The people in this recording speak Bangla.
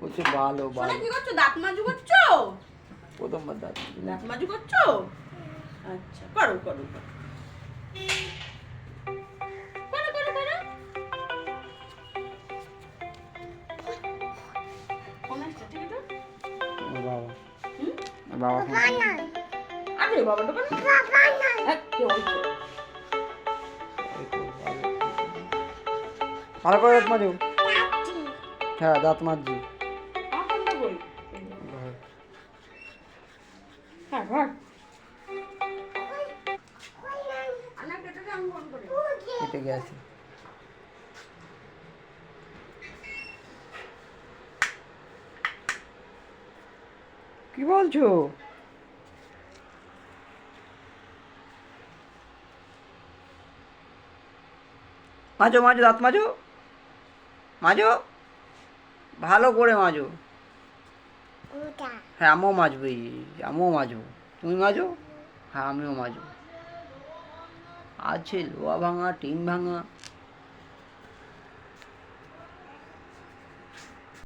বলছে ভালো ভালো। কি করছ? দাঁত মাজু করছ? প্রথমবার দাঁত দাঁত মাজু করছ? আচ্ছা করো করো? বাবা। হুম? বাবা। হ্যাঁ, ভালো। করে দাঁত মাজো। হ্যাঁ দাঁত মাজছি কই? হ্যাঁ, কেটে গেছে। কি বলছো? মাজো মাজো দাঁত মাজো মাজো ভালো করে মাজো হ্যাঁ আমিও মাজবো এই, আমিও মাজবো। তুমি মাজো? হ্যাঁ আমিও মাজবো। আছে লোহা ভাঙা, টিন ভাঙা।